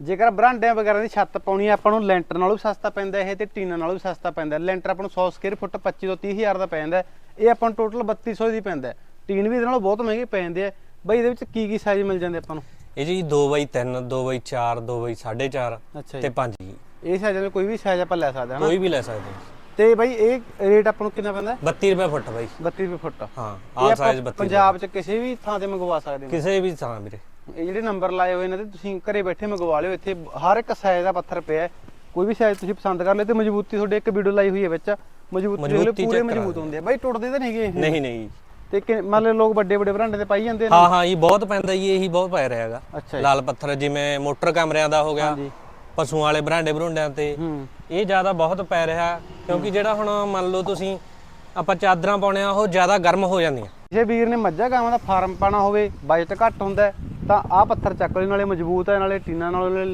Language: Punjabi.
ਜੇਕਰ ਬਰਾਂਡਿਆਂ ਵਗੈਰਾ ਦੀ ਛੱਤ ਪਾਉਣੀ ਹੈ ਆਪਾਂ ਨੂੰ ਲੈਂਟਰ ਨਾਲੋਂ ਵੀ ਸਸਤਾ ਪੈਂਦਾ ਇਹ ਤੇ ਟੀਨਾ ਨਾਲੋਂ ਵੀ ਸਸਤਾ ਪੈਂਦਾ। ਲੈਂਟਰ ਆਪਾਂ ਨੂੰ 100 ਸਕੁਅਰ ਫੁੱਟ 25 ਤੋਂ 30 ਹਜ਼ਾਰ ਦਾ ਪੈ ਜਾਂਦਾ। ਇਹ ਆਪਾਂ ਨੂੰ ਟੋਟਲ 3200 ਦੀ ਪੈਂਦਾ। ਟੀਨ ਵੀ ਇਹਦੇ ਨਾਲੋਂ ਬਹੁਤ ਮਹਿੰਗੇ ਪੈ ਜਾਂਦੇ ਆ। ਬਈ ਇਹਦੇ ਵਿੱਚ ਕੀ ਕੀ ਸਾਈਜ਼ ਮਿਲ ਜਾਂਦੇ ਆਪਾਂ ਨੂੰ? ਇਹ ਜੀ 2x3 2x4 2x4.5 ਅੱਛਾ ਤੇ 5 ਜੀ। ਇਹ ਸਾਈਜ਼ ਦੇ ਕੋਈ ਵੀ ਸਾਈਜ਼ ਆਪਾਂ ਲੈ ਸਕਦੇ ਹਾਂ ਕੋਈ ਵੀ ਲੈ ਸਕਦੇ ਹੋ। ਤੇ ਬਈ ਇਹ ਰੇਟ ਆਪਾਂ ਨੂੰ ਕਿੰਨਾ ਪੈਂਦਾ 32 ਰੁਪਏ ਫੁੱਟ ਬਾਈ। 32 ਰੁਪਏ ਫੁੱਟ। ਹਾਂ ਆਪਾਂ ਸਾਈਜ਼ 32 ਪੰਜਾਬ 'ਚ ਕਿਸੇ ਵੀ ਥਾਂ ਤੇ ਮੰਗਵਾ ਸਕਦੇ ਹਾਂ। ਕਿਸੇ ਵੀ ਥਾਂ ਵੀਰੇ। ਇਹ ਜਿਹੜੇ ਨੰਬਰ ਲਾਏ ਹੋਏ ਨੇ ਤੇ ਤੁਸੀਂ ਘਰੇ ਬੈਠੇ ਮੰਗਵਾ ਲਿਓ। ਇੱਥੇ ਹਰ ਇੱਕ ਸਾਈਜ਼ ਦਾ ਪੱਥਰ ਪਿਆ ਹੈ। ਕੋਈ ਵੀ ਸਾਈਜ਼ ਤੁਸੀਂ ਪਸੰਦ ਕਰ ਲਿਓ ਤੇ ਮਜ਼ਬੂਤੀ ਤੁਹਾਡੇ ਇੱਕ ਵੀਡੀਓ ਲਾਈ ਹੋਈ ਹੈ ਵਿੱਚ। ਮਜ਼ਬੂਤੀ ਮਜ਼ਬੂਤੀ ਪੂਰੇ ਮਜ਼ਬੂਤ ਹੁੰਦੇ ਆ। ਬਾਈ ਟੁੱਟਦੇ ਤਾਂ ਨਹੀਂ ਹੈਗੇ? ਨਹੀਂ ਨਹੀਂ। ਤੇ ਕਿ- ਮੰਨ ਲਓ ਲੋਕ ਵੱਡੇ ਵੱਡੇ ਬਰਾਂਡੇ ਤੇ ਪਾਈ ਜਾਂਦੇ ਨੇ। ਹਾਂ ਹਾਂ ਇਹ ਬਹੁਤ ਪੈਂਦਾ ਜੀ ਇਹੀ ਬਹੁਤ ਪੈ ਰਿਹਾ ਹੈਗਾ। ਲਾਲ ਪੱਥਰ ਜਿਵੇਂ ਮੋਟਰ ਕਮਰਿਆਂ ਦਾ ਹੋ ਗਿਆ ਪਸ਼ੂਆਂ ਵਾਲੇ ਬਰਾਂਡੇ ਬਰੁੰਡਿਆਂ ਤੇ। ਇਹ ਜ਼ਿਆਦਾ ਬਹੁਤ ਪੈ ਰਿਹਾ ਕਿਉਂਕਿ ਜਿਹੜਾ ਹੁਣ ਮੰਨ ਲਓ ਤੁਸੀਂ ਆਪਾਂ ਚਾਦਰਾਂ ਪਾਉਣੇ ਆ ਉਹ ਜ਼ਿਆਦਾ ਗਰਮ ਹੋ ਜਾਂਦੀਆਂ। ਜੇ ਵੀਰ ਨੇ ਮੱਝਾਂ ਗਾਵਾਂ ਦਾ ਫਾਰਮ ਪਾਣਾ ਹੋਵੇ ਬਜਟ ਘੱਟ ਹੁੰਦਾ ਤਾਂ ਆਹ ਪੱਥਰ ਚੱਕ ਲਓ ਨਾਲੇ ਮਜ਼ਬੂਤ ਹੈ ਨਾਲੇ ਟੀਨਾ ਨਾਲੇ